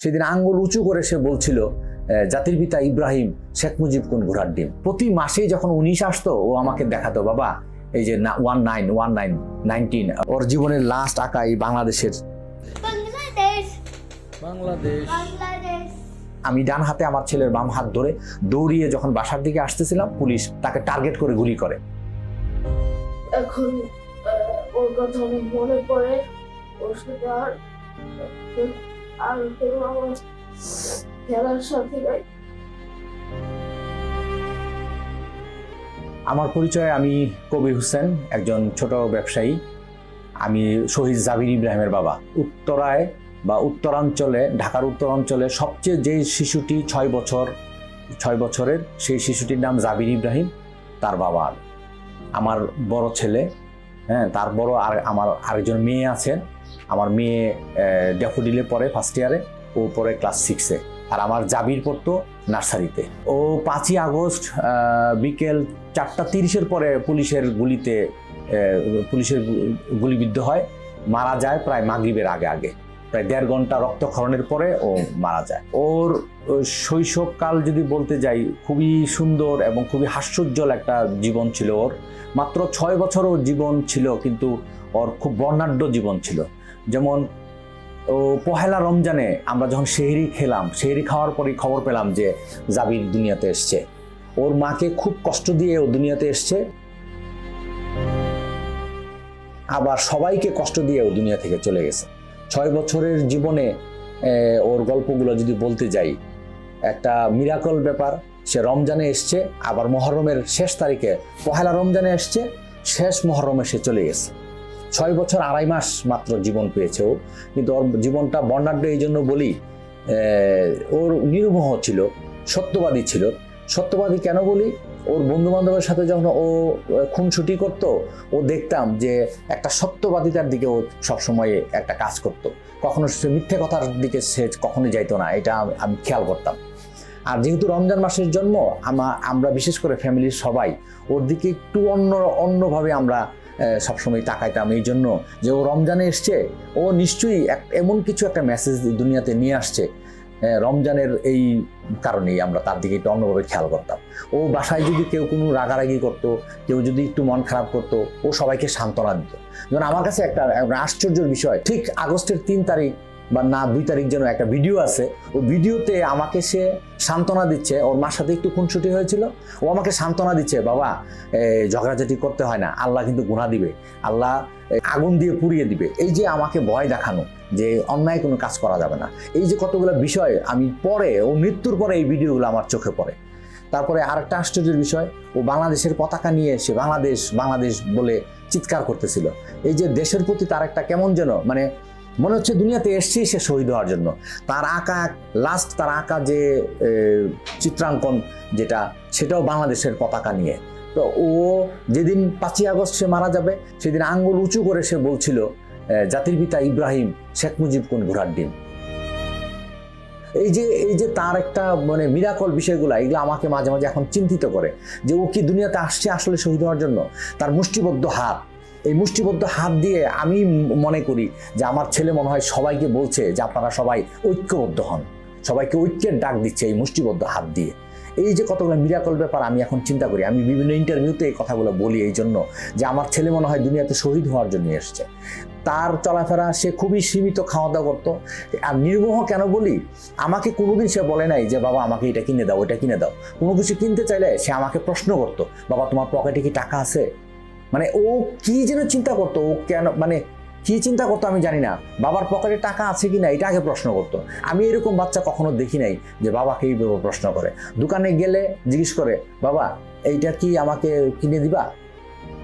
সেদিন আঙ্গুল উঁচু করে সে বলছিল জাতির পিতা ইব্রাহিম শেখ মুজিব কোন ঘোড়ার ডিম? প্রতি মাসেই যখন উনিশ আসতো ও আমাকে দেখাতো বাবা এই যে one nine one nine nineteen ওর জীবনের লাস্ট আঁকা এই বাংলাদেশের বাংলাদেশ। বাংলাদেশ। বাংলাদেশ। আমি ডান হাতে আমার ছেলের বাম হাত ধরে দৌড়িয়ে যখন বাসার দিকে আসতেছিলাম পুলিশ তাকে টার্গেট করে গুলি করে। এখন ওর কথা অনেক মনে পড়ে ওর সাথে আর আমার খেলার আমার পরিচয় আমি কবির হোসেন, একজন ছোট ব্যবসায়ী। আমি শহীদ জাবির ইব্রাহিমের বাবা। উত্তরায় বা উত্তরাঞ্চলে, ঢাকার উত্তরাঞ্চলে সবচেয়ে যে শিশুটি ছয় বছর, ছয় বছরের সেই শিশুটির নাম জাবির ইব্রাহিম, তার বাবা আমার বড় ছেলে হ্যাঁ তার বড় আর আমার আরেকজন মেয়ে আছে। আমার মেয়ে ড্যাফোডিলে পড়ে ফার্স্ট ইয়ারে ও পড়ে ক্লাস সিক্সে আর আমার জাবির পড়তো নার্সারিতে। ও পাঁচই আগস্ট বিকেল চারটা তিরিশের পরে পুলিশের গুলিতে পুলিশের গুলিবিদ্ধ হয়, মারা যায় প্রায় মাগরিবের আগে আগে। প্রায় দেড় ঘণ্টা রক্তক্ষরণের পরে ও মারা যায়। ওর শৈশবকাল যদি বলতে যাই, খুবই সুন্দর এবং খুবই হাস্যোজ্জ্বল একটা জীবন ছিল ওর। মাত্র ছয় বছর ওর জীবন ছিল, কিন্তু ওর খুব বর্ণাঢ্য জীবন ছিল। যেমন, ও পহেলা রমজানে আমরা যখন সেহরি খেলাম, সেহরি খাওয়ার পরেই খবর পেলাম যে জাবির দুনিয়াতে এসছে। ওর মাকে খুব কষ্ট দিয়ে ও দুনিয়াতে এসছে। আবার সবাইকে কষ্ট দিয়ে ও দুনিয়া থেকে চলে গেছে। ছয় বছরের জীবনে ওর গল্পগুলো যদি বলতে যাই, একটা মিরাকল ব্যাপার, সে রমজানে এসছে, আবার মহরমের শেষ তারিখে পহেলা রমজানে এসছে, শেষ মহরমে সে চলে গেছে। ছয় বছর আড়াই মাস মাত্র জীবন পেয়েছে ও। কিন্তু ওর জীবনটা বর্ণাঢ্য এই জন্য বলি ওর নির্মোহ ছিল, সত্যবাদী ছিল। সত্যবাদী কেন বলি? ওর বন্ধু বান্ধবের সাথে যখন ও খুনসুটি করতো, ও দেখতাম যে একটা সত্যবাদিতার দিকে ও সবসময় একটা কাজ করত। কখনো সে মিথ্যে কথার দিকে সে কখনোই যাইতো না, এটা আমি- খেয়াল করতাম। আর যেহেতু রমজান মাসের জন্ম আমরা বিশেষ করে ফ্যামিলির সবাই, ওর দিকে একটু অন্য, অন্যভাবে আমরা সবসময় তাকাইতাম। এই জন্য যে ও রমজানে এসছে, ও নিশ্চয়ই এক, এমন কিছু একটা মেসেজ দুনিয়াতে নিয়ে আসছে। রমজানের এই কারণেই আমরা তার দিকে একটু অন্যভাবে খেয়াল করতাম। ও বাসায় যদি কেউ কোনো রাগারাগি করতো, কেউ যদি একটু মন খারাপ করতো, ও সবাইকে সান্ত্বনা দিত। যেমন আমার কাছে একটা একটা আশ্চর্যের বিষয়, ঠিক আগস্টের তিন তারিখ বা না দুই তারিখ যেন একটা ভিডিও আছে, ও ভিডিওতে আমাকে সে সান্ত্বনা দিচ্ছে, ওর মার সাথে একটু খুনসুটি হয়েছিল, ও আমাকে সান্ত্বনা দিচ্ছে, বাবা ঝগড়াঝাটি করতে হয় না, আল্লাহ কিন্তু গুণা দিবে, আল্লাহ আগুন দিয়ে পুড়িয়ে দিবে। এই যে আমাকে ভয় দেখানো, যে অন্যায় কোনো কাজ করা যাবে না, এই যে কতগুলো বিষয় আমি পরে, ও মৃত্যুর পরে এই ভিডিওগুলো আমার চোখে পড়ে। তারপরে আরেকটা আশ্চর্যের বিষয়, ও বাংলাদেশের পতাকা নিয়ে এসে বাংলাদেশ বাংলাদেশ বলে চিৎকার করতেছিল। এই যে দেশের প্রতি তার একটা কেমন যেন মানে মনে হচ্ছে দুনিয়াতে এসছেই সে শহীদ হওয়ার জন্য। তার আঁকা এক লাস্ট তার আঁকা যে চিত্রাঙ্কন যেটা, সেটাও বাংলাদেশের পতাকা নিয়ে। তো ও যেদিন পাঁচই আগস্ট সে মারা যাবে, সেদিন আঙ্গুল উঁচু করে সে বলছিল জাতির পিতা ইব্রাহিম, শেখ মুজিব কোন ঘোড়ার ডিম। এই যে এই যে তার একটা মানে মিরাকল বিষয়গুলো, এগুলো আমাকে মাঝে মাঝে এখন চিন্তিত করে, যে ও কি দুনিয়াতে আসছে আসলে শহীদ হওয়ার জন্য? তার মুষ্টিবদ্ধ হাত এই মুষ্টিবদ্ধ হাত দিয়ে আমি মনে করি যে আমার ছেলে মনে হয় সবাইকে বলছে যে আপনারা সবাই ঐক্যবদ্ধ হন। সবাইকে ঐক্যের ডাক দিচ্ছে এই মুষ্টিবদ্ধ হাত দিয়ে। এই যে কতগুলো মিরাকল ব্যাপার আমি এখন চিন্তা করি। আমি বিভিন্ন ইন্টারভিউতে এই কথাগুলো বলি এই জন্য যে আমার ছেলে মনে হয় দুনিয়াতে শহীদ হওয়ার জন্য এসছে। তার চলাফেরা সে খুবই সীমিত খাওয়া দাওয়া করতো। আর নির্মোহ কেন বলি? আমাকে কোনোদিন সে বলে নাই যে, বাবা, আমাকে এটা কিনে দাও ওটা কিনে দাও। কোনো কিছু কিনতে চাইলে সে আমাকে প্রশ্ন করতো, বাবা, তোমার পকেটে কি টাকা আছে? মানে ও কি যেন চিন্তা করতো, ও কেন মানে কি চিন্তা করতো আমি জানি না। বাবার পকেটে টাকা আছে কি না, এটা আগে প্রশ্ন করতো। আমি এরকম বাচ্চা কখনো দেখি নাই যে বাবাকে এইভাবে প্রশ্ন করে। দোকানে গেলে জিজ্ঞেস করে, বাবা, এইটা কি আমাকে কিনে দিবা?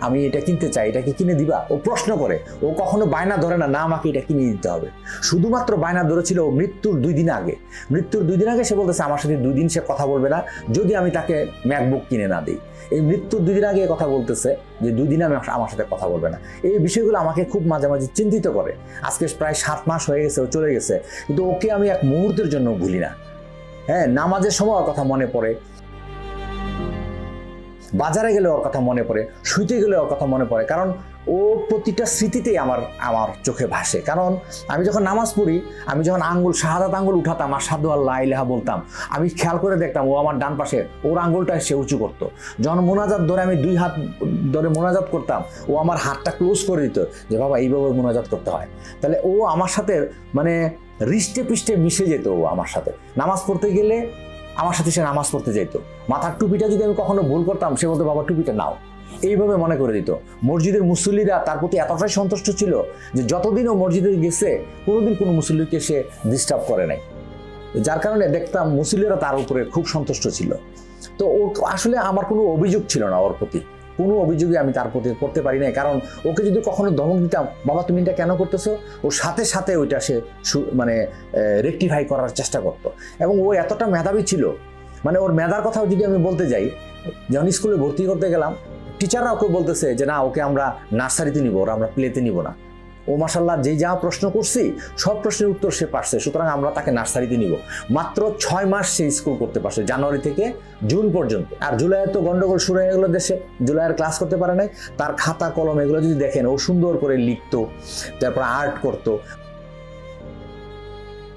আমি এটা কিনতে চাই এটা কি কিনে দিবা? ও প্রশ্ন করে। ও কখনো বায়না ধরে না না, আমাকে এটা কিনে দিতে হবে। শুধুমাত্র বায়না ধরেছিল ও মৃত্যুর দুই দিন আগে। মৃত্যুর দুই দিন আগে সে বলতেছে, আমার সাথে দুই দিন সে কথা বলবে না। যদি আমি তাকে ম্যাকবুক কিনে না দিই। এই মৃত্যুর দুই দিন আগে কথা বলতেছে যে, দুই দিন আমি আমার সাথে কথা বলবে না। এই বিষয়গুলো আমাকে খুব মাঝে মাঝে চিন্তিত করে। আজকে প্রায় সাত মাস হয়ে গেছে, ও চলে গেছে। কিন্তু ওকে আমি এক মুহূর্তের জন্য ভুলি না। হ্যাঁ নামাজের সময় কথা মনে পড়ে। বাজারে গেলে ওর কথা মনে পড়ে, শুইতে গেলে ওর কথা মনে পড়ে। কারণ ও প্রতিটা স্মৃতিতেই আমার আমার চোখে ভাসে। কারণ আমি যখন নামাজ পড়ি, আমি যখন আঙ্গুল, শাহাদাত আঙ্গুল উঠাতাম আর সাধু আল্লাহ ইলাহা বলতাম, আমি খেয়াল করে দেখতাম ও আমার ডান পাশে, ওর আঙ্গুলটা সে উঁচু করতো। যখন মোনাজাত ধরে আমি দুই হাত ধরে মোনাজাত করতাম, ও আমার হাতটা ক্লোজ করে দিত যে, বাবা এইভাবে মোনাজাত করতে হয়। তাহলে ও আমার সাথে মানে হৃষ্টে পৃষ্ঠে মিশে যেত ও আমার সাথে। নামাজ পড়তে গেলে আমার সাথে সে নামাজ পড়তে যেত। মাথার টুপিটা যদি আমি কখনো ভুল করতাম, সে বলতো, বাবা, টুপিটা নাও। এইভাবে মনে করে দিত। মসজিদের মুসল্লিরা তার প্রতি এতটাই সন্তুষ্ট ছিল যে যতদিন ও মসজিদে গেছে, কোনোদিন কোনো মুসল্লিকে সে ডিস্টার্ব করে নাই। যার কারণে দেখতাম মুসল্লিরা তার উপরে খুব সন্তুষ্ট ছিল। তো ও আসলে আমার কোনো অভিযোগ ছিল না ওর প্রতি। কোনো অভিযোগই আমি তার প্রতি করতে পারি না কারণ ওকে যদি কখনো ধমক দিতাম, বাবা, তুমি এটা কেন করতেছো? ও সাথে সাথে ওইটা সে মানে রেকটিফাই করার চেষ্টা করত। এবং ও এতটা মেধাবী ছিল মানে ওর মেধার কথাও যদি আমি বলতে যাই, যখন স্কুলে ভর্তি করতে গেলাম, টিচাররা ওকে বলতেছে যে, না, ওকে আমরা নার্সারিতে নিব, ওরা আমরা প্লেতে নিব না। ও মাসাল্লাহ যে যা প্রশ্ন করছি, সব প্রশ্নের উত্তর সে পারছে। সুতরাং আমরা তাকে নার্সারিতে নিব। মাত্র ছয় মাস সে স্কুল করতে পারছে, জানুয়ারি থেকে জুন পর্যন্ত। আর জুলাইয়ে তো গন্ডগোল শুরু হয়ে গেলো দেশে, জুলাইয়ের ক্লাস করতে পারে নাই। তার খাতা, কলম, এগুলো যদি দেখেন, ও সুন্দর করে লিখতো, তারপর আর্ট করতো।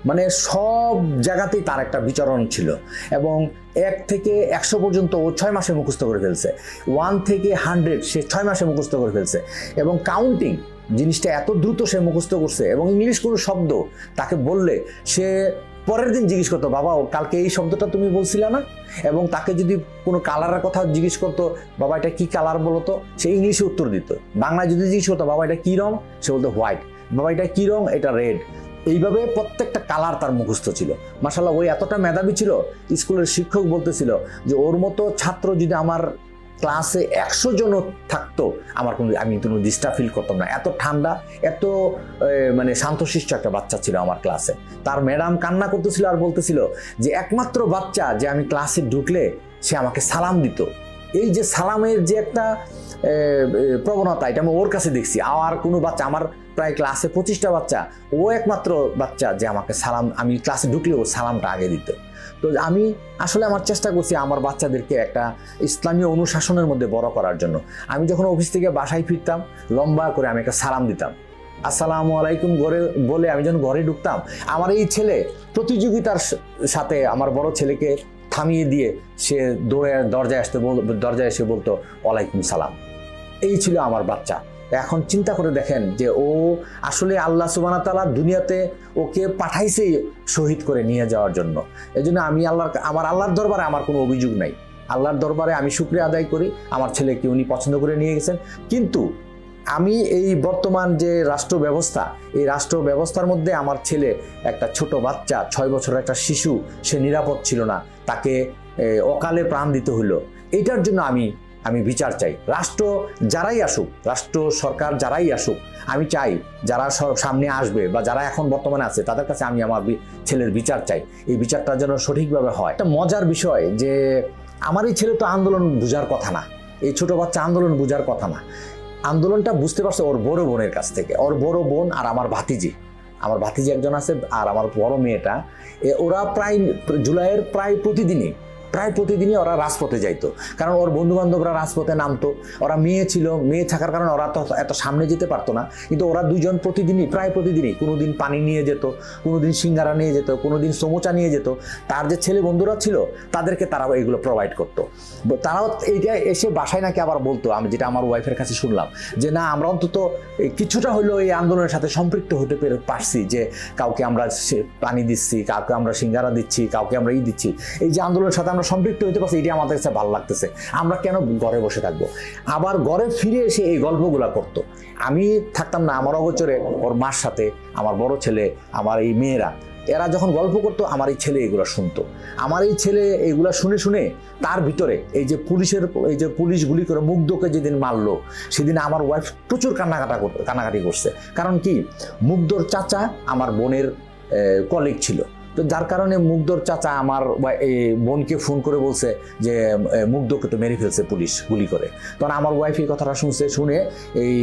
মানে সব জায়গাতেই তার একটা বিচরণ ছিল। এবং এক থেকে একশো পর্যন্ত ও ছয় মাসে মুখস্থ করে ফেলছে। ওয়ান থেকে হান্ড্রেড সে ছয় মাসে মুখস্থ করে ফেলছে। এবং কাউন্টিং জিনিসটা এত দ্রুত সে মুখস্থ করছে এবং ইংলিশ কোনো শব্দ তাকে বললে সে পরের দিন জিজ্ঞেস করতো, বাবা কালকে এই শব্দটা তুমি বলছিলে না? এবং তাকে যদি কোনো কালারের কথা জিজ্ঞেস করতো, বাবা, এটা কি কালার বলো তো? সে ইংলিশে উত্তর দিত। বাংলায় যদি জিজ্ঞেস করতো, বাবা, এটা কী রং? সে বলতো, হোয়াইট। বাবা, এটা কী রং? এটা রেড। এইভাবে প্রত্যেকটা কালার তার মুখস্থ ছিল। মাসাল্লাহ ওই এতটা মেধাবী ছিল, স্কুলের শিক্ষক বলতেছিল যে, ওর মতো ছাত্র যদি আমার ক্লাসে একশো জনও থাকতো, আমার কোনো আমি কোনো ডিস্টার্ব ফিল করতাম না। এত ঠান্ডা, এত মানে শান্তশিষ্ট একটা বাচ্চা ছিল আমার ক্লাসে। তার ম্যাডাম কান্না করতেছিল আর বলতেছিল যে, একমাত্র বাচ্চা যে আমি ক্লাসে ঢুকলে সে আমাকে সালাম দিত। এই যে সালামের যে একটা প্রবণতা, এটা আমি ওর কাছে দেখছি। আর কোনো বাচ্চা, আমার প্রায় ক্লাসে পঁচিশটা বাচ্চা, ও একমাত্র বাচ্চা যে আমাকে সালাম আমি ক্লাসে ঢুকলে ও সালামটা আগে দিত। তো আমি আসলে আমার চেষ্টা করছি আমার বাচ্চাদেরকে একটা ইসলামীয় অনুশাসনের মধ্যে বড় করার জন্য। আমি যখন অফিস থেকে বাসায় ফিরতাম, লম্বা করে আমি একটা সালাম দিতাম। আসসালামু আলাইকুম ঘরে বলে আমি যখন ঘরে ঢুকতাম, আমার এই ছেলে প্রতিযোগিতার সাথে আমার বড় ছেলেকে থামিয়ে দিয়ে সে দৌড়ে, দরজায় আসতে বল, দরজায় এসে বলতো, ওয়ালাইকুম সালাম। এই ছিল আমার বাচ্চা। এখন চিন্তা করে দেখেন যে ও আসলে আল্লাহ সুবানা তালা দুনিয়াতে ওকে পাঠাইছে শহীদ করে নিয়ে যাওয়ার জন্য। এই জন্য আমি আল্লাহর আমার আল্লাহর দরবারে আমার কোনো অভিযোগ নাই। আল্লাহর দরবারে আমি শুক্রিয়া আদায় করি, আমার ছেলেকে উনি পছন্দ করে নিয়ে গেছেন। কিন্তু আমি এই বর্তমান যে রাষ্ট্র ব্যবস্থা, এই রাষ্ট্র ব্যবস্থার মধ্যে আমার ছেলে একটা ছোট বাচ্চা, ছয় বছরের একটা শিশু, সে নিরাপদ ছিল না। তাকে অকালে প্রাণ দিতে হলো এইটার জন্য আমি আমি বিচার চাই। রাষ্ট্র যারাই আসুক, রাষ্ট্র সরকার যারাই আসুক, আমি চাই যারা সামনে আসবে বা যারা এখন বর্তমানে আছে, তাদের কাছে আমি আমার ছেলের বিচার চাই। এই বিচারটা যেন সঠিকভাবে হয়। একটা মজার বিষয় যে, আমার এই ছেলে তো আন্দোলন বুঝার কথা না। এই ছোট বাচ্চা আন্দোলন বুঝার কথা না। আন্দোলনটা বুঝতে পারছে ওর বড় বোনের কাছ থেকে। ওর বড় বোন আর আমার ভাতিজি। আমার ভাতিজি একজন আছে আর আমার বড় মেয়েটা। ওরা প্রায় জুলাইয়ের প্রায় প্রতিদিনই প্রায় প্রতিদিনই ওরা রাজপথে যাইতো। কারণ ওর বন্ধু বান্ধবরা রাজপথে নামতো। ওরা মেয়ে ছিল, মেয়ে থাকার কারণে ওরা তো এত সামনে যেতে পারতো না। কিন্তু ওরা দুজন প্রতিদিনই, প্রায় প্রতিদিনই কোনোদিন পানি নিয়ে যেত, কোনোদিন সিঙ্গারা নিয়ে যেত, কোনোদিন সমোচা নিয়ে যেত। তার যে ছেলে বন্ধুরা ছিল, তাদেরকে তারা এগুলো প্রোভাইড করতো। তারাও এইটা এসে বাসায় নাকি আবার বলতো, আমি যেটা আমার ওয়াইফের কাছে শুনলাম, যে না, আমরা অন্তত কিছুটা হলেও এই আন্দোলনের সাথে সম্পৃক্ত হতে পেরে পারছি যে কাউকে আমরা পানি দিচ্ছি, কাউকে আমরা সিঙ্গারা দিচ্ছি, কাউকে আমরা ই দিচ্ছি। এই যে আন্দোলনের সাথে আমরা সম্পৃক্ত হতে পারছি এটি আমাদের কাছে ভালো লাগতেছে। আমরা কেন ঘরে বসে থাকব? আবার ঘরে ফিরে এসে এই গল্পগুলা করতো। আমি থাকতাম না, আমার অগোচরে ওর মার সাথে, আমার বড় ছেলে, আমার এই মেয়েরা। এরা যখন গল্প করতো, আমার এই ছেলে এগুলো শুনতো। আমার এই ছেলে এগুলা শুনে শুনে তার ভিতরে এই যে পুলিশের, এই যে পুলিশ গুলি করে মুগ্ধকে যেদিন মারলো, সেদিন আমার ওয়াইফ প্রচুর কান্নাকাটা কান্নাকাটি করছে। কারণ কি? মুগ্ধর চাচা আমার বোনের কলিগ ছিল। তো যার কারণে মুগ্ধর চাচা আমার বোনকে ফোন করে বলছে যে মুগ্ধকে তো মেরে ফেলছে পুলিশ গুলি করে। তখন আমার ওয়াইফ এই কথাটা শুনছে, শুনে এই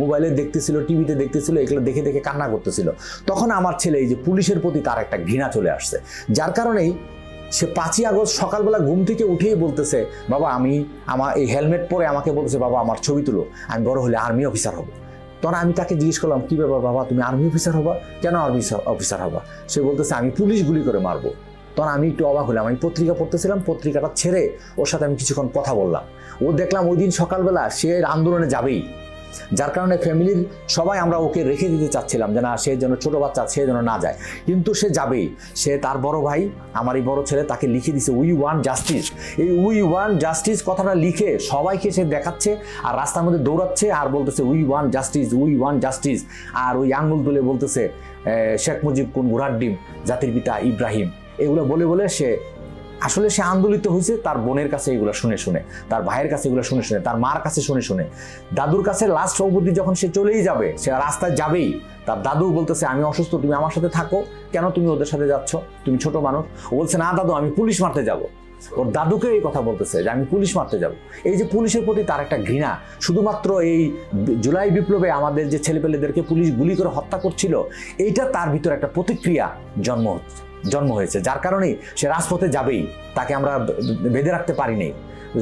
মোবাইলে দেখতেছিল টিভিতে দেখতেছিল, এগুলো দেখে দেখে কান্না করতেছিল। তখন আমার ছেলে এই যে পুলিশের প্রতি তার একটা ঘৃণা চলে আসছে। যার কারণেই সে পাঁচই আগস্ট সকালবেলা ঘুম থেকে উঠেই বলতেছে, বাবা, আমি আমার এই হেলমেট পরে আমাকে বলতেছে বাবা, আমার ছবি তুলো, আমি বড় হলে আর্মি অফিসার হব। তখন আমি তাকে জিজ্ঞেস করলাম, কী ব্যাপার বাবা, তুমি আর্মি অফিসার হবা? কেন আর্মি অফিসার হবা? সে বলতেছে, আমি পুলিশ গুলি করে মারবো। তখন আমি একটু অবাক হলাম। আমি পত্রিকা পড়তেছিলাম, পত্রিকাটা ছেড়ে ওর সাথে আমি কিছুক্ষণ কথা বললাম। ও দেখলাম ওই দিন সকালবেলা সে আন্দোলনে যাবেই। যার কারণে ফ্যামিলির সবাই আমরা ওকে রেখে দিতে চাচ্ছিলাম যে না, সে যেন ছোট বাচ্চা, সে যেন না যায়। কিন্তু সে যাবেই। সে তার বড় ভাই, আমার এই বড় ছেলে, তাকে লিখে দিছে উই ওয়ান জাস্টিস এই উই ওয়ান জাস্টিস কথাটা লিখে সবাইকে সে দেখাচ্ছে আর রাস্তার মধ্যে দৌড়াচ্ছে আর বলতেছে we want justice we want justice আর ওই আঙ্গুল তুলে বলতেছে শেখ মুজিব কোন ঘোড়ার ডিম? জাতির পিতা ইব্রাহিম। এগুলো বলে বলে সে আসলে সে আন্দোলিত হয়েছে, তার বোনের কাছে এগুলো শুনে শুনে, তার ভাইয়ের কাছে এগুলো শুনে শুনে, তার মার কাছে শুনে শুনে। দাদুর কাছে লাস্ট অবধি যখন সে চলেই যাবে, সে রাস্তায় যাবেই, তার দাদু বলতেছে, আমি অসুস্থ, তুমি আমার সাথে থাকো। কেন তুমি ওদের সাথে যাচ্ছ? তুমি ছোট মানুষ। ও বলছে, না দাদু, আমি পুলিশ মারতে যাব। ওর দাদুকে এই কথা বলতেছে যে, আমি পুলিশ মারতে যাব। এই যে পুলিশের প্রতি তার একটা ঘৃণা, শুধুমাত্র এই জুলাই বিপ্লবে আমাদের যে ছেলেপেলেদেরকে পুলিশ গুলি করে হত্যা করছিল, এইটা তার ভিতরে একটা প্রতিক্রিয়া জন্ম হচ্ছে। জন্ম হয়েছে। যার কারণেই সে রাজপথে যাবেই। তাকে আমরা বেঁধে রাখতে পারিনি।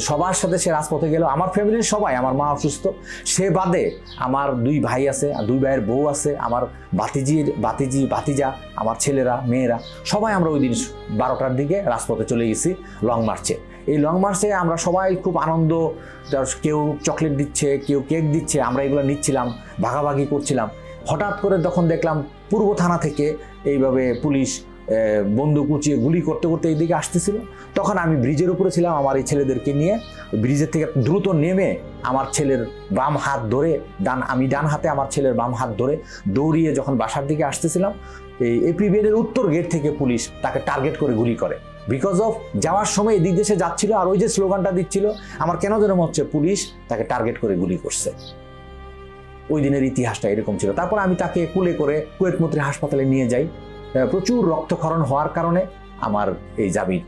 সবার সাথে সে রাজপথে গেল। আমার ফ্যামিলির সবাই, আমার মা অসুস্থ। সে বাদে আমার দুই ভাই আছে দুই ভাইয়ের বউ আছে, আমার বাতিজির বাতিজি বাতিজা আমার ছেলেরা, মেয়েরা। সবাই আমরা ওই দিন বারোটার দিকে রাজপথে চলে গেছি লং মার্চে। এই লং মার্চে আমরা সবাই খুব আনন্দ কেউ চকলেট দিচ্ছে, কেউ কেক দিচ্ছে, আমরা এগুলো নিচ্ছিলাম, ভাগাভাগি করছিলাম। হঠাৎ করে তখন দেখলাম পূর্ব থানা থেকে এইভাবে পুলিশ বন্দুক উঁচিয়ে গুলি করতে করতে এইদিকে আসতেছিল। তখন আমি ব্রিজের উপরে ছিলাম আমার এই ছেলেদেরকে নিয়ে। ব্রিজের থেকে দ্রুত নেমে আমার ছেলের বাম হাত ধরে ডান, আমি ডান হাতে আমার ছেলের বাম হাত ধরে দৌড়িয়ে যখন বাসার দিকে আসতেছিলাম, এই এপিবিএনের উত্তর গেট থেকে পুলিশ তাকে টার্গেট করে গুলি করে। বিকজ অফ যাওয়ার সময় এদিক দেশে যাচ্ছিল আর ওই যে স্লোগানটা দিচ্ছিল, আমার কেন যেন হচ্ছে পুলিশ তাকে টার্গেট করে গুলি করছে। ওই দিনের ইতিহাসটা এরকম ছিল। তারপর আমি তাকে কুলে করে কুয়েত মন্ত্রী হাসপাতালে নিয়ে যাই। প্রচুর রক্তক্ষরণ হওয়ার কারণে আমার এই জাবির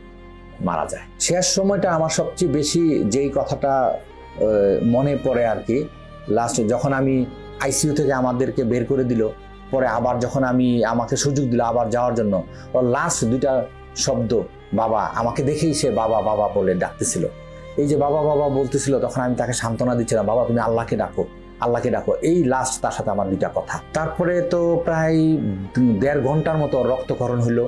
মারা যায়। শেষ সময়টা আমার সবচেয়ে বেশি যেই কথাটা মনে পড়ে আর কি লাস্ট যখন আমি আইসিইউ থেকে আমাদেরকে বের করে দিল, পরে আবার যখন আমি আমাকে সুযোগ দিল আবার যাওয়ার জন্য লাস্ট দুইটা শব্দ বাবা আমাকে দেখেই সে বাবা বাবা বলে ডাকতেছিল। এই যে বাবা বাবা বলতেছিল, তখন আমি তাকে সান্ত্বনা দিচ্ছিলাম, বাবা তুমি আল্লাহকে ডাকো। আল্লাহকে ডাকো। এই লাস্ট তার সাথে আমার দুইটা কথা। তারপরে তো প্রায় দেড় ঘণ্টার মতো রক্তক্ষরণ হলো।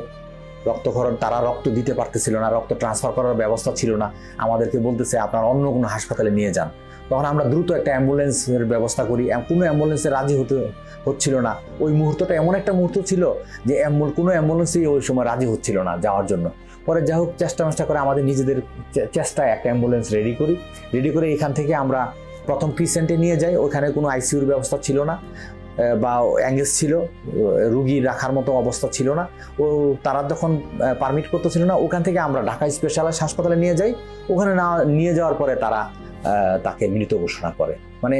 রক্তক্ষরণ তারা রক্ত দিতে পারতেছিল না, রক্ত ট্রান্সফার করার ব্যবস্থা ছিল না। আমাদেরকে বলতেছে, আপনার অন্য কোনো হাসপাতালে নিয়ে যান। তখন আমরা দ্রুত একটা অ্যাম্বুলেন্সের ব্যবস্থা করি। কোনো অ্যাম্বুলেন্সে রাজি হতে হচ্ছিল না। ওই মুহূর্তটা এমন একটা মুহূর্ত ছিল যে কোনো অ্যাম্বুলেন্সই ওই সময় রাজি হচ্ছিল না যাওয়ার জন্য। পরে যাই হোক চেষ্টা করে আমাদের নিজেদের চেষ্টায় একটা অ্যাম্বুলেন্স রেডি করি। রেডি করে এখান থেকে আমরা প্রথম ক্রিসেন্টে নিয়ে যাই ওখানে কোনো আইসিইউর ব্যবস্থা ছিল না বা অ্যাঙ্গেজ ছিল রুগী রাখার মতো অবস্থা ছিল না। ও, তারা যখন পারমিট করতে ছিল না, ওখান থেকে আমরা ঢাকা স্পেশালাইজ হাসপাতালে নিয়ে যাই, ওখানে না, নিয়ে যাওয়ার পরে তারা তাকে মৃত ঘোষণা করে। মানে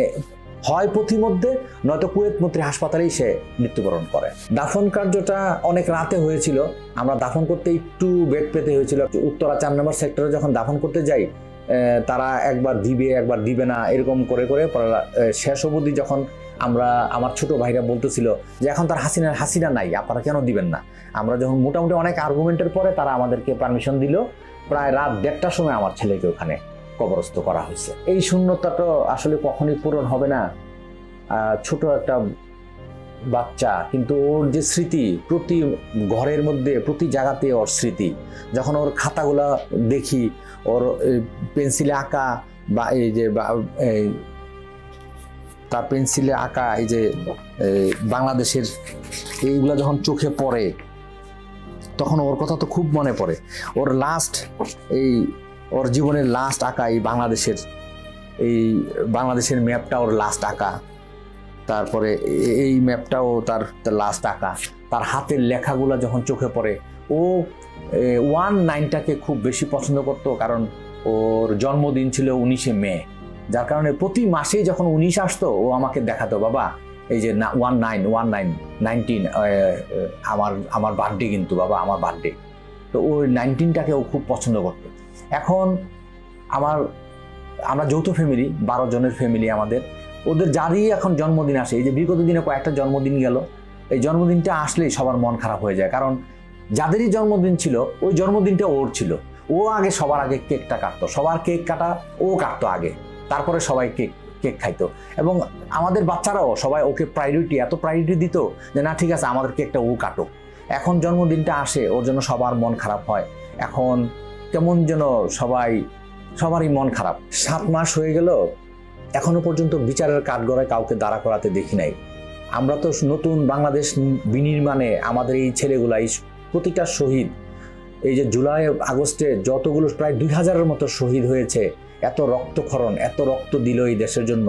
হয় পথিমধ্যে নয়তো কুয়েত মন্ত্রী হাসপাতালেই সে মৃত্যুবরণ করে। দাফন কার্যটা অনেক রাতে হয়েছিল। আমরা দাফন করতে একটু বেগ পেতে হয়েছিল। উত্তরা চার নম্বর সেক্টরে যখন দাফন করতে যাই তারা একবার দিবে একবার দিবে না, এরকম করে করে শেষ অবধি যখন আমরা, আমার ছোট ভাইরা বলতেছিল যে, এখন তার হাসিনা হাসিনা নাই, আপনারা কেন দিবেন না? আমরা যখন মোটামুটি অনেক আর্গুমেন্টের পরে তারা আমাদেরকে পারমিশন দিল, প্রায় রাত দেড়টার সময় আমার ছেলেকে ওখানে কবরস্থ করা হয়েছে। এই শূন্যতা তো আসলে কখনই পূরণ হবে না। ছোট একটা বাচ্চা, কিন্তু ওর যে স্মৃতি, প্রতি ঘরের মধ্যে, প্রতি জায়গাতে ওর স্মৃতি। যখন ওর খাতাগুলা দেখি, ওর পেন্সিলে আঁকা বা এই যে তার পেন্সিলে আঁকা, এই যে বাংলাদেশের এইগুলা যখন চোখে পড়ে, তখন ওর কথা তো খুব মনে পড়ে। ওর লাস্ট এই, ওর জীবনের লাস্ট আঁকা এই বাংলাদেশের এই বাংলাদেশের ম্যাপটা ওর লাস্ট আঁকা। তারপরে এই ম্যাপটাও তার লাস্ট আঁকা। তার হাতের লেখাগুলো যখন চোখে পড়ে, ও ওয়ান নাইনটাকে খুব বেশি পছন্দ করতো কারণ ওর জন্মদিন ছিল উনিশে মে। যার কারণে প্রতি মাসেই যখন উনিশ আসতো, ও আমাকে দেখাতো, বাবা, এই যে one nine one nine nineteen আমার আমার বার্থডে কিন্তু, বাবা, আমার বার্থডে তো ওই নাইনটিনটাকে ও খুব পছন্দ করতো। এখন আমার, আমরা যৌথ ফ্যামিলি বারো জনের ফ্যামিলি আমাদের। ওদের যারই এখন জন্মদিন আসে। এই যে বিগত দিনে কয়েকটা জন্মদিন গেল, এই জন্মদিনটা আসলেই সবার মন খারাপ হয়ে যায়। কারণ যাদেরই জন্মদিন ছিল, ওই জন্মদিনটা ওর ছিল। ও আগে সবার আগে কেকটা কাটতো। সবার কেক কাটা, ও কাটতো আগে। তারপরে সবাই কেক কেক খাইতো। এবং আমাদের বাচ্চারাও সবাই ওকে প্রায়োরিটি এত প্রায়োরিটি দিত যে, না, ঠিক আছে, আমাদের কেকটা ও কাটো এখন জন্মদিনটা আসে, ওর জন্য সবার মন খারাপ হয়। এখন কেমন যেন সবাই, সবারই মন খারাপ। সাত মাস হয়ে গেল এখনও পর্যন্ত বিচারের কাঠগড়ায় কাউকে দাঁড়া করাতে দেখি নাই। আমরা তো নতুন বাংলাদেশ বিনির্মাণে আমাদের এই ছেলেগুলা এই প্রতিটা শহীদ, এই যে জুলাই, আগস্টে যতগুলো প্রায় দুই হাজারের মতো শহীদ হয়েছে, এত রক্তক্ষরণ, এত রক্ত দিল এই দেশের জন্য।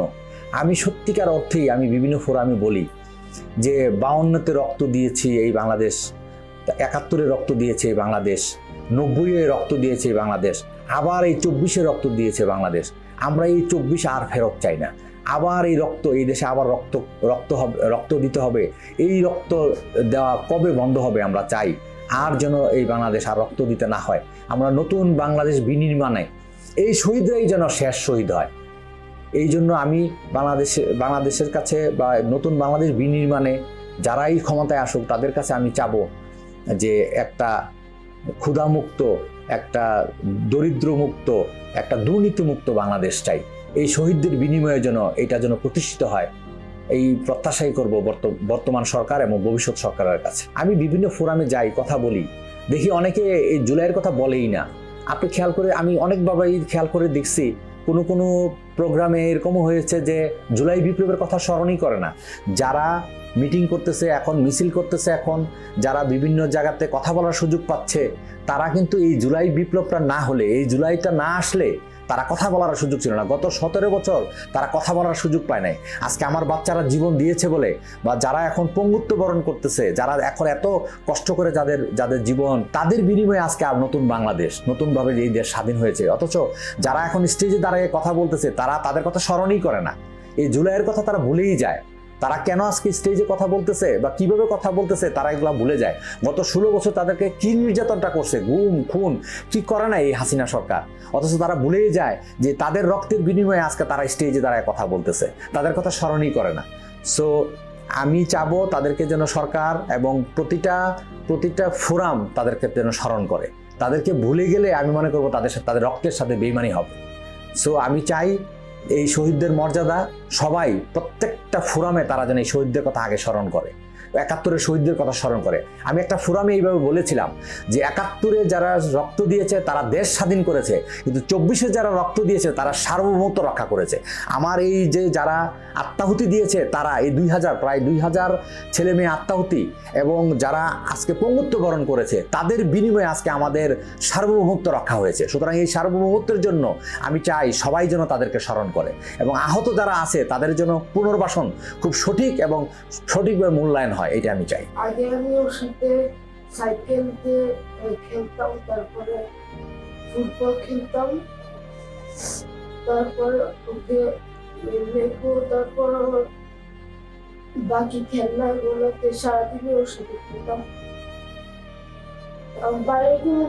আমি সত্যিকার অর্থেই আমি বিভিন্ন ফোরামে বলি যে বাউন্নতে রক্ত দিয়েছি এই বাংলাদেশ, একাত্তরে রক্ত দিয়েছে বাংলাদেশ, নব্বইয়ে রক্ত দিয়েছে বাংলাদেশ, আবার এই চব্বিশে রক্ত দিয়েছে বাংলাদেশ। আমরা এই চব্বিশ আর ফেরত চাই না। আবার এই রক্ত, এই দেশে আবার রক্ত রক্ত হবে, রক্ত দিতে হবে। এই রক্ত দেওয়া কবে বন্ধ হবে আমরা চাই। আর যেন এই বাংলাদেশ আর রক্ত দিতে না হয়। আমরা নতুন বাংলাদেশ বিনির্মাণে এই শহীদরাই যেন শেষ শহীদ হয়। এই জন্য আমি বাংলাদেশে, বাংলাদেশের কাছে বা নতুন বাংলাদেশ বিনির্মাণে যারাই ক্ষমতায় আসুক, তাদের কাছে আমি চাব যে একটা ক্ষুধামুক্ত, একটা দরিদ্রমুক্ত একটা দুর্নীতিমুক্ত বাংলাদেশ চাই। এই শহীদদের বিনিময়ে যেন এটা যেন প্রতিষ্ঠিত হয়, এই প্রত্যাশাই করব বর্ত- বর্তমান সরকার এবং ভবিষ্যৎ সরকারের কাছে। আমি বিভিন্ন ফোরামে যাই, কথা বলি। দেখি অনেকে এই জুলাইয়ের কথা বলেই না। আপনি খেয়াল করে, আমি অনেকভাবেই খেয়াল করে দেখছি, কোনো কোনো প্রোগ্রামে এরকমও হয়েছে যে জুলাই বিপ্লবের কথা স্মরণই করে না। যারা মিটিং করতেছে, এখন মিছিল করতেছে এখন, যারা বিভিন্ন জায়গাতে কথা বলার সুযোগ পাচ্ছে, তারা কিন্তু এই জুলাই বিপ্লবটা না হলে, এই জুলাইটা না আসলে তারা কথা বলার সুযোগ ছিল না। গত সতেরো বছর তারা কথা বলার সুযোগ পায় নাই। আজকে আমার বাচ্চারা জীবন দিয়েছে বলে, বা যারা এখন পঙ্গুত্ব বরণ করতেছে, যারা এখন এত কষ্ট করে যাদের যাদের জীবন, তাদের বিনিময়ে আজকে আর নতুন বাংলাদেশ, নতুনভাবে এই দেশ স্বাধীন হয়েছে। অথচ যারা এখন স্টেজে দাঁড়িয়ে কথা বলতেছে, তারা তাদের কথা স্মরণই করে না। এই জুলাইয়ের কথা তারা ভুলেই যায়। তারা কেন আজকে স্টেজে কথা বলতেছে বা কীভাবে কথা বলতেছে তারা এগুলো ভুলে যায়। গত ষোলো বছর তাদেরকে কি নির্যাতনটা করছে? গুম, খুন, কি করে না এই হাসিনা সরকার? অথচ তারা ভুলেই যায় যে তাদের রক্তের বিনিময়ে আজকে তারা স্টেজে দাঁড়ায় কথা বলতেছে। তাদের কথা স্মরণই করে না। সো আমি চাবো তাদেরকে যেন সরকার এবং প্রতিটা প্রতিটা ফোরাম তাদেরকে যেন স্মরণ করে। তাদেরকে ভুলে গেলে আমি মনে করব তাদের সাথে তাদের রক্তের সাথে বেইমানি হবে। সো আমি চাই এই শহীদদের মর্যাদা সবাই প্রত্যেকটা ফোরামে তারা যেন এই শহীদদের কথা আগে স্মরণ করে। একাত্তরের শহীদদের কথা স্মরণ করে। আমি একটা ফোরামে এইভাবে বলেছিলাম যে একাত্তরে যারা রক্ত দিয়েছে, তারা দেশ স্বাধীন করেছে, কিন্তু চব্বিশে যারা রক্ত দিয়েছে, তারা সার্বভৌমত্ব রক্ষা করেছে। আমার এই যে যারা আত্মাহুতি দিয়েছে, তারা এই দুই হাজার, প্রায় দুই হাজার ছেলে মেয়ে আত্মাহুতি এবং যারা আজকে পঙ্গুত্ব বরণ করেছে, তাদের বিনিময়ে আজকে আমাদের সার্বভৌমত্ব রক্ষা হয়েছে। সুতরাং এই সার্বভৌমত্বের জন্য আমি চাই সবাই যেন তাদেরকে স্মরণ করে এবং আহত যারা আছে, তাদের জন্য পুনর্বাসন খুব সঠিক এবং সঠিকভাবে মূল্যায়ন হয়, এটা আমি চাই। আগে আমি ওর সাথে সাইকেল দিয়ে খেলতাম, তারপরে ফুটবল খেলতাম, তারপর ওকে লেগো তারপর বাকি খেলনাগুলোতে সারাদিন ওর সাথে খেলতাম। বাইরে কোনো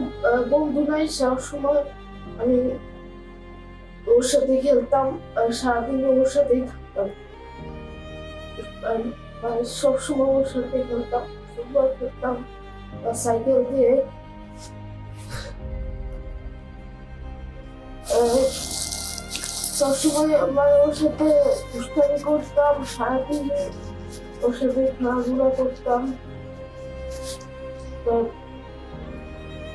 বন্ধু নাই সবসময় আমি ওর সাথে খেলতাম সারাদিন ওর সাথেই থাকতাম। মানে সবসময় ওর সাথে খেলতাম, ফুটবল খেলতাম সাইকেল দিয়ে। সবসময় মানে ওর সাথে দুষ্টামি করতাম, সারাদিন ওর সাথে খেলাধুলা করতাম।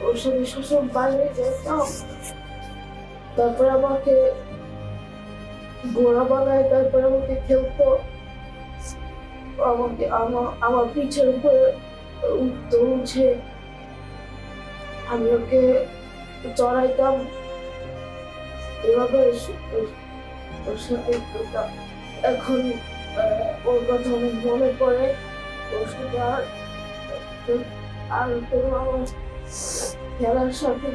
ওর সাথে সবসময় বাইরে যেতাম। তারপরে আমাকে ঘোড়া বানায়, তারপরে আমাকে খেলতো। আমাকে আমার আমার পিঠের উপরে উঠতো উঠে আমি ওকে চড়াইতাম। এভাবে ওর- সাথে খেলতাম এখন ওর কথা অনেক মনে পড়ে। ওর সাথে আর আর কোনো আমার খেলার সাথে